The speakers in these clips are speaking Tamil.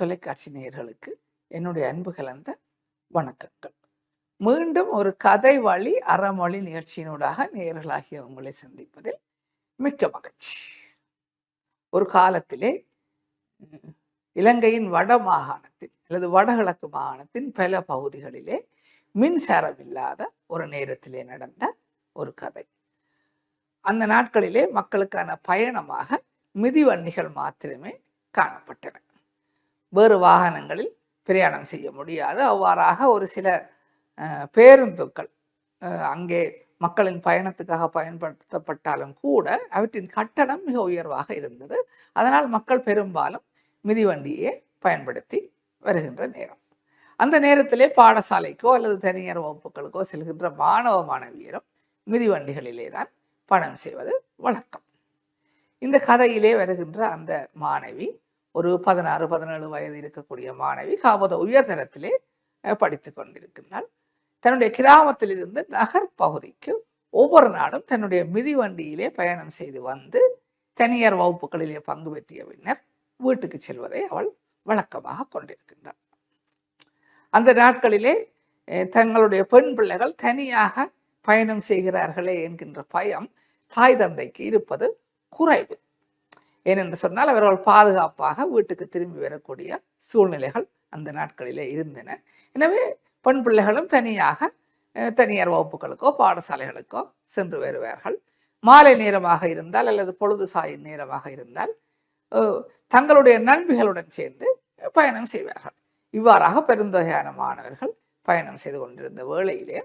தொலைக்காட்சி நேயர்களுக்கு என்னுடைய அன்பு கலந்த வணக்கங்கள். மீண்டும் ஒரு கதை வழி அறமொழி நிகழ்ச்சியினூடாக நேயர்களாகிய உங்களை சந்திப்பதில் மிக்க மகிழ்ச்சி. ஒரு காலத்திலே இலங்கையின் வட மாகாணத்தில் அல்லது வடகிழக்கு மாகாணத்தின் பல பகுதிகளிலே மின்சாரம் இல்லாத ஒரு நேரத்திலே நடந்த ஒரு கதை. அந்த நாட்களிலே மக்களுக்கான பயணமாக மிதிவண்டிகள் மாத்திரமே காணப்பட்டன. வேறு வாகனங்களில் பிரயாணம் செய்ய முடியாது. அவ்வாறாக ஒரு சில பேருந்துக்கள் அங்கே மக்களின் பயணத்துக்காக பயன்படுத்தப்பட்டாலும் கூட அவற்றின் கட்டணம் மிக உயர்வாக இருந்தது. அதனால் மக்கள் பெரும்பாலும் மிதிவண்டியே பயன்படுத்தி வருகின்ற நேரம். அந்த நேரத்திலே பாடசாலைக்கோ அல்லது தனியார் வகுப்புகளுக்கோ செல்கின்ற மாணவ மாணவியரும் மிதிவண்டிகளிலே தான் பணம் செய்வது வழக்கம். இந்த கதையிலே வருகின்ற அந்த மாணவி ஒரு பதினாறு பதினேழு வயது இருக்கக்கூடிய மாணவி காபத உயர்தரத்திலே படித்து படித்துக் கொண்டிருக்கின்றாள். தன்னுடைய கிராமத்திலிருந்து நகர் பகுதிக்கு ஒவ்வொரு நாளும் தன்னுடைய மிதிவண்டியிலே பயணம் செய்து வந்து தனியார் வகுப்புகளிலே பங்கு பெற்றிய பின்னர் வீட்டுக்கு செல்வதை அவள் வழக்கமாக கொண்டிருக்கின்றாள். அந்த நாட்களிலே தங்களுடைய பெண் பிள்ளைகள் தனியாக பயணம் செய்கிறார்களே என்கின்ற பயம் தாய் தந்தைக்கு இருப்பது குறைவு. ஏனென்று சொன்னால் அவர்கள் பாதுகாப்பாக வீட்டுக்கு திரும்பி வரக்கூடிய சூழ்நிலைகள் அந்த நாட்களிலே இருந்தன. எனவே பெண் பிள்ளைகளும் தனியாக தனியார் வகுப்புகளுக்கோ பாடசாலைகளுக்கோ சென்று வருவார்கள். மாலை நேரமாக இருந்தால் அல்லது பொழுது சாயும் நேரமாக இருந்தால் தங்களுடைய நண்பிகளுடன் சேர்ந்து பயணம் செய்வார்கள். இவ்வாறாக பெருந்தொகையான மாணவர்கள் பயணம் செய்து கொண்டிருந்த வேளையிலே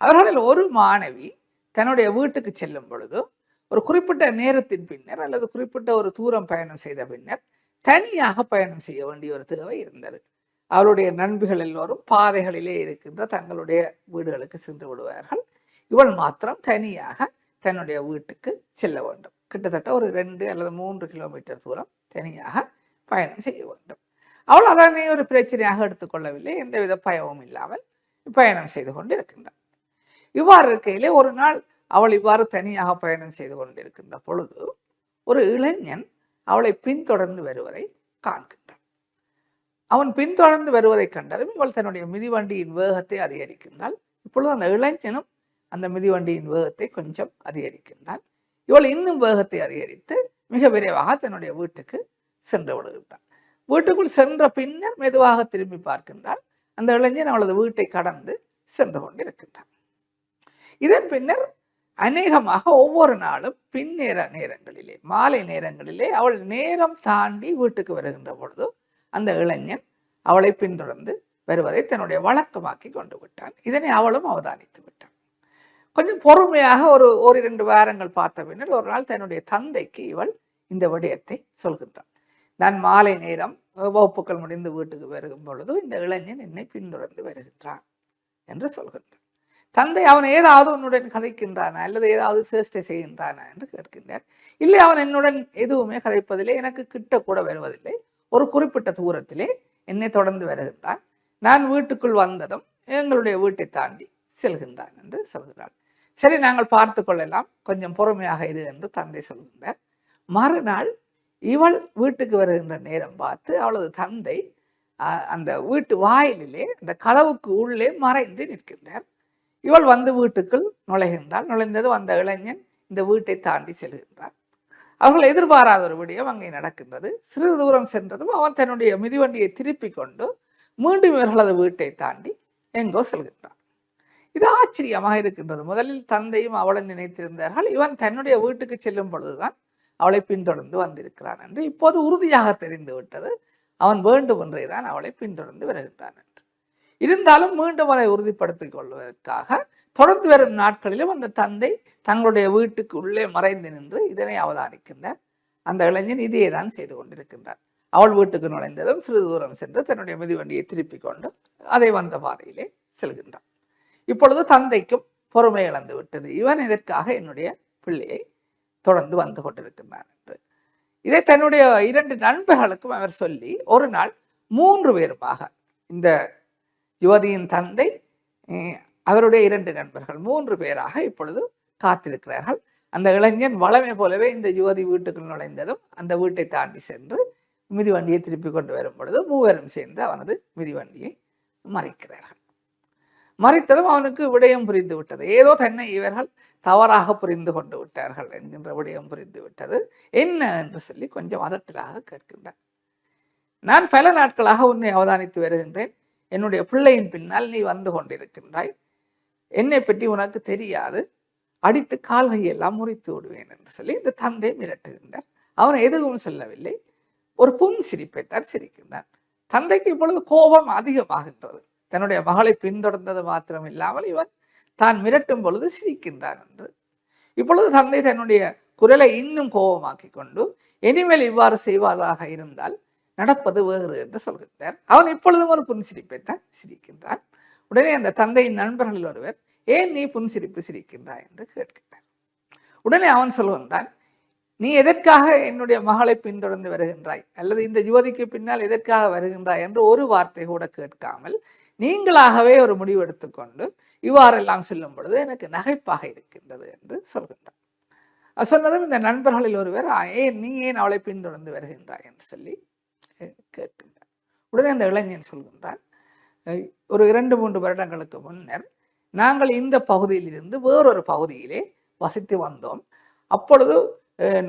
அவர்களில் ஒரு மாணவி தன்னுடைய வீட்டுக்கு செல்லும் பொழுது ஒரு குறிப்பிட்ட நேரத்தின் பின்னர் அல்லது குறிப்பிட்ட ஒரு தூரம் பயணம் செய்த பின்னர் தனியாக பயணம் செய்ய வேண்டிய ஒரு தேவை இருந்தது. அவளுடைய நண்பிகள் எல்லோரும் பாதைகளிலே இருக்கின்ற தங்களுடைய வீடுகளுக்கு சென்று விடுவார்கள். இவள் மாத்திரம் தனியாக தன்னுடைய வீட்டுக்கு செல்ல வேண்டும். கிட்டத்தட்ட ஒரு ரெண்டு அல்லது மூன்று கிலோமீட்டர் தூரம் தனியாக பயணம் செய்ய வேண்டும். அவள் அதனை ஒரு பிரச்சனையாக எடுத்துக்கொள்ளவில்லை. எந்தவித பயமும் இல்லாமல் பயணம் செய்து கொண்டு இருக்கின்றாள் இவ்வாறு இருக்கையிலே ஒரு நாள் அவள் இவ்வாறு தனியாக பயணம் செய்து கொண்டிருக்கின்ற பொழுது ஒரு இளைஞன் அவளை பின்தொடர்ந்து வருவதை காண்கின்றான். அவன் பின்தொடர்ந்து வருவதை கண்டதும் இவள் தன்னுடைய மிதிவண்டியின் வேகத்தை அதிகரிக்கின்றாள். இப்பொழுது அந்த இளைஞனும் அந்த மிதிவண்டியின் வேகத்தை கொஞ்சம் அதிகரிக்கின்றாள் இவள் இன்னும் வேகத்தை அதிகரித்து மிக விரைவாக தன்னுடைய வீட்டுக்கு சென்று விடுகின்றாள். வீட்டுக்குள் சென்ற பின்னர் மெதுவாக திரும்பி பார்க்கின்றாள். அந்த இளைஞன் அவளது வீட்டை கடந்து சென்று கொண்டிருக்கின்றான். இதன் பின்னர் அநேகமாக ஒவ்வொரு நாளும் பின்னேற நேரங்களிலே மாலை நேரங்களிலே அவள் நேரம் தாண்டி வீட்டுக்கு வருகின்ற பொழுது அந்த இளைஞன் அவளை பின்தொடர்ந்து வருவதை தன்னுடைய வழக்கமாக்கி கொண்டு விட்டான். இதனை அவளும் அவதானித்து விட்டான். கொஞ்சம் பொறுமையாக ஒரு ஒரு இரண்டு வாரங்கள் பார்த்த பின்னர் ஒரு நாள் தன்னுடைய தந்தைக்கு இவள் இந்த விடயத்தை சொல்கின்றாள். நான் மாலை நேரம் வகுப்புகள் முடிந்து வீட்டுக்கு வருகும் பொழுது இந்த இளைஞன் என்னை பின்தொடர்ந்து வருகின்றான் என்று சொல்கின்றான். தந்தை அவன் ஏதாவது உன்னுடன் கதைக்கின்றானா? அல்லது ஏதாவது சேஷ்டை செய்கின்றானா? என்று கேட்கின்றார். இல்லை அவன் என்னுடன் எதுவுமே கதைப்பதில்லை. எனக்கு கிட்ட கூட வருவதில்லை. ஒரு குறிப்பிட்ட தூரத்திலே என்னை தொடர்ந்து வருகின்றான். நான் வீட்டுக்குள் வந்ததும் எங்களுடைய வீட்டை தாண்டி செல்கின்றான் என்று சொல்கிறாள். சரி நாங்கள் பார்த்து கொள்ளலாம். கொஞ்சம் பொறுமையாக இரு என்று தந்தை சொல்கின்றார். மறுநாள் இவள் வீட்டுக்கு வருகின்ற நேரம் பார்த்து அவளது தந்தை அந்த வீட்டு வாயிலிலே அந்த கதவுக்கு உள்ளே மறைந்து நிற்கின்றார். இவள் வந்து வீட்டுக்குள் நுழைகின்றாள். நுழைந்ததும் வந்த இளைஞன் இந்த வீட்டை தாண்டி செல்கின்றான். அவர்கள் எதிர்பாராத ஒரு விடயம் அங்கே நடக்கின்றது. சிறிது தூரம் சென்றதும் அவன் தன்னுடைய மிதிவண்டியை திருப்பி கொண்டு மீண்டும் இவர்களது வீட்டை தாண்டி எங்கோ செல்கின்றான். இது ஆச்சரியமாக இருக்கின்றது. முதலில் தந்தையும் அவளை நினைத்திருந்தார்கள். இவன் தன்னுடைய வீட்டுக்கு செல்லும் பொழுதுதான் அவளை பின்தொடர்ந்து வந்திருக்கிறான் என்று. இப்போது உறுதியாக தெரிந்து விட்டது அவன் வேண்டும் என்றே தான் அவளை பின்தொடர்ந்து வருகின்றான் என்று. இருந்தாலும் மீண்டும் அதை உறுதிப்படுத்திக் கொள்வதற்காக தொடர்ந்து வரும் நாட்களிலும் அந்த தந்தை தங்களுடைய வீட்டுக்கு உள்ளே மறைந்து நின்று இதனை அவதானிக்கின்றார். அந்த இளைஞன் இதையே தான் செய்து கொண்டிருக்கின்றார். அவள் வீட்டுக்கு நுழைந்ததும் சிறிது தூரம் சென்று தன்னுடைய மிதிவண்டியை திருப்பிக் கொண்டு அதை வந்த பாதையிலே செல்கின்றான். இப்பொழுது தந்தைக்கும் பொறுமை இழந்து விட்டது. இவன் இதற்காக என்னுடைய பிள்ளையை தொடர்ந்து வந்து கொண்டிருக்கின்றான் என்று. இதை தன்னுடைய இரண்டு நண்பர்களுக்கும் அவர் சொல்லி ஒரு நாள் மூன்று பேருமாக இந்த யுவதியின் தந்தை அவருடைய இரண்டு நண்பர்கள் மூன்று பேராக இப்பொழுது காத்திருக்கிறார்கள். அந்த இளைஞன் வளமை போலவே இந்த யுவதி வீட்டுக்குள் நுழைந்ததும் அந்த வீட்டை தாண்டி சென்று மிதிவண்டியை திருப்பி கொண்டு வரும் பொழுது மூவரும் சேர்ந்து அவனது மிதிவண்டியை மறைக்கிறார்கள். மறைத்ததும் அவனுக்கு விடயம் புரிந்து விட்டது. ஏதோ தன்னை இவர்கள் தவறாக புரிந்து கொண்டு விட்டார்கள் என்கின்ற விடயம் புரிந்து விட்டது. என்ன என்று சொல்லி கொஞ்சம் அதட்டலாக கேட்கின்றார் நான் பல நாட்களாக உன்னை அவதானித்து வருகின்றேன். என்னுடைய பிள்ளையின் பின்னால் நீ வந்து கொண்டிருக்கின்றாய். என்னை பற்றி உனக்கு தெரியாது. அடித்து கால்கையெல்லாம் முறித்து விடுவேன் என்று சொல்லி இந்த தந்தை மிரட்டுகின்றார். அவன் எதுவும் சொல்லவில்லை. ஒரு புன் சிரிப்பைத்தான் சிரிக்கின்றான் தந்தைக்கு இப்பொழுது கோபம் அதிகமாகின்றது. தன்னுடைய மகளை பின்தொடர்ந்தது மாத்திரம் இல்லாமல் இவன் தான் மிரட்டும் பொழுது சிரிக்கின்றான் என்று. இப்பொழுது தந்தை தன்னுடைய குரலை இன்னும் கோபமாக்கி கொண்டு இனிமேல் இவ்வாறு செய்வதாக இருந்தால் நடப்பது வேறு என்று சொல்கின்றார். அவன் இப்பொழுதும் ஒரு புன்சிரிப்பை தான் சிரிக்கின்றான். உடனே அந்த தந்தையின் நண்பர்கள் ஒருவர் ஏன் நீ புன்சிரிப்பு சிரிக்கின்றாய்? என்று கேட்கின்றார். உடனே அவன் சொல்கின்றான் நீ எதற்காக என்னுடைய மகளை பின்தொடர்ந்து வருகின்றாய்? அல்லது இந்த யுவதிக்கு பின்னால் எதற்காக வருகின்றாய்? என்று ஒரு வார்த்தை கூட கேட்காமல் நீங்களாகவே ஒரு முடிவு எடுத்துக்கொண்டு இவ்வாறெல்லாம் செல்லும் பொழுது எனக்கு நகைப்பாக இருக்கின்றது என்று சொல்கின்றார் சொன்னதும் இந்த நண்பர்களில் ஒருவர் ஏன் நீ ஏன் அவளை பின்தொடர்ந்து வருகின்றாய்? என்று சொல்லி கேட்கின்றார் உடனே அந்த இளைஞன் சொல்கின்றான் ஒரு இரண்டு மூன்று வருடங்களுக்கு முன்னர் நாங்கள் இந்த பகுதியிலிருந்து வேறொரு பகுதியிலே வசித்து வந்தோம். அப்பொழுது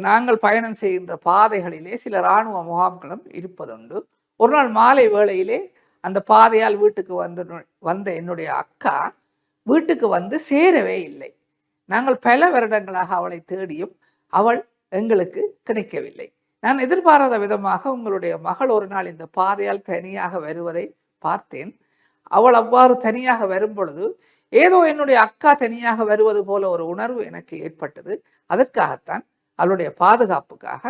நாங்கள் பயணம் செய்கின்ற பாதைகளிலே சில இராணுவ முகாம்களும் இருப்பதுண்டு. ஒரு நாள் மாலை வேளையிலே அந்த பாதையால் வீட்டுக்கு வந்து வந்த என்னுடைய அக்கா வீட்டுக்கு வந்து சேரவே இல்லை. நாங்கள் பல வருடங்களாக அவளை தேடியும் அவள் எங்களுக்கு கிடைக்கவில்லை. நான் எதிர்பாராத விதமாக உங்களுடைய மகள் ஒரு நாள் இந்த பாதையால் தனியாக வருவதை பார்த்தேன். அவள் அவ்வாறு தனியாக வரும் பொழுது ஏதோ என்னுடைய அக்கா தனியாக வருவது போல ஒரு உணர்வு எனக்கு ஏற்பட்டது. அதற்காகத்தான் அவளுடைய பாதுகாப்புக்காக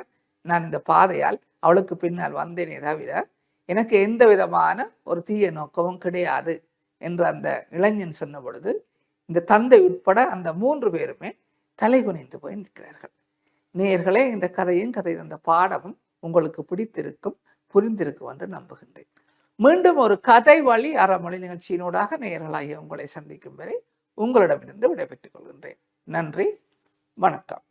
நான் இந்த பாதையால் அவளுக்கு பின்னால் வந்தேனே தவிர எனக்கு எந்த விதமான ஒரு தீய நோக்கமும் கிடையாது என்று அந்த இளைஞன் சொன்ன பொழுது இந்த தந்தை உட்பட அந்த மூன்று பேருமே தலை குனிந்து போய் நிற்கிறார்கள். நேர்களே இந்த கதையும் கதை இந்த பாடமும் உங்களுக்கு பிடித்திருக்கும் புரிந்திருக்கும் என்று நம்புகின்றேன். மீண்டும் ஒரு கதை வழி அறமொழி நிகழ்ச்சியினூடாக நேர்களாகிய உங்களை சந்திக்கும் வரை உங்களிடமிருந்து விடைபெற்றுக் கொள்கின்றேன். நன்றி வணக்கம்.